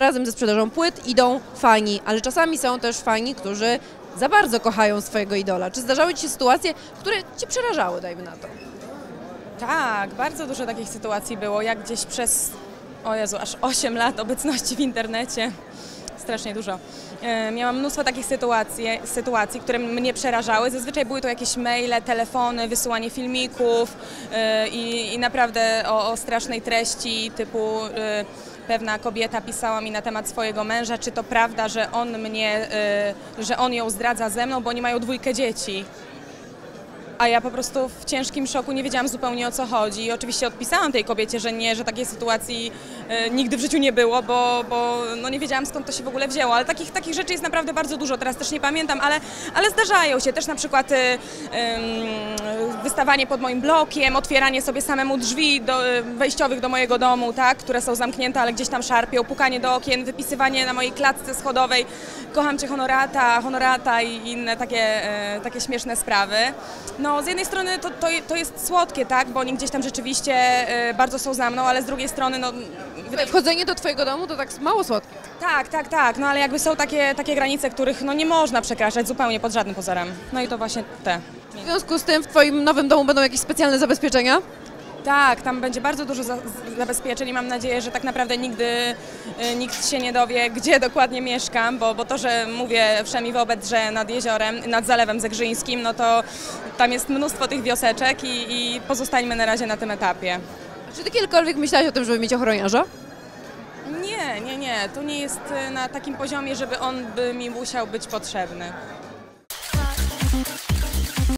Razem ze sprzedażą płyt idą fani, ale czasami są też fani, którzy za bardzo kochają swojego idola. Czy zdarzały Ci się sytuacje, które Cię przerażały, dajmy na to? Tak, bardzo dużo takich sytuacji było, jak gdzieś przez, o Jezu, aż 8 lat obecności w internecie. Strasznie dużo. E, Miałam mnóstwo takich sytuacji, sytuacji, które mnie przerażały. Zazwyczaj były to jakieś maile, telefony, wysyłanie filmików e, i, i naprawdę o, o strasznej treści typu e, pewna kobieta pisała mi na temat swojego męża, czy to prawda, że on mnie, że on ją zdradza ze mną, bo oni mają dwójkę dzieci. A ja po prostu w ciężkim szoku nie wiedziałam zupełnie o co chodzi. I oczywiście odpisałam tej kobiecie, że nie, że takiej sytuacji e, nigdy w życiu nie było, bo, bo no nie wiedziałam skąd to się w ogóle wzięło. Ale takich, takich rzeczy jest naprawdę bardzo dużo. Teraz też nie pamiętam, ale, ale zdarzają się. Też na przykład e, wystawanie pod moim blokiem, otwieranie sobie samemu drzwi do, e, wejściowych do mojego domu, tak, które są zamknięte, ale gdzieś tam szarpią, pukanie do okien, wypisywanie na mojej klatce schodowej kocham cię honorata, honorata i inne takie, e, takie śmieszne sprawy. No z jednej strony to, to, to jest słodkie, tak, bo oni gdzieś tam rzeczywiście e, bardzo są za mną, ale z drugiej strony no... wydaje- Wchodzenie do Twojego domu to tak mało słodkie. Tak, tak, tak, no ale jakby są takie, takie granice, których no nie można przekraczać zupełnie pod żadnym pozorem. No i to właśnie te. W związku z tym w Twoim nowym domu będą jakieś specjalne zabezpieczenia? Tak, tam będzie bardzo dużo za, zabezpieczeń i mam nadzieję, że tak naprawdę nigdy y, nikt się nie dowie, gdzie dokładnie mieszkam, bo, bo to, że mówię wszemi wobec, że nad jeziorem, nad Zalewem Zegrzyńskim, no to tam jest mnóstwo tych wioseczek i, i pozostańmy na razie na tym etapie. Czy Ty kiedykolwiek myślałaś o tym, żeby mieć ochroniarza? Nie, nie, nie, to nie jest y, na takim poziomie, żeby on by mi musiał być potrzebny.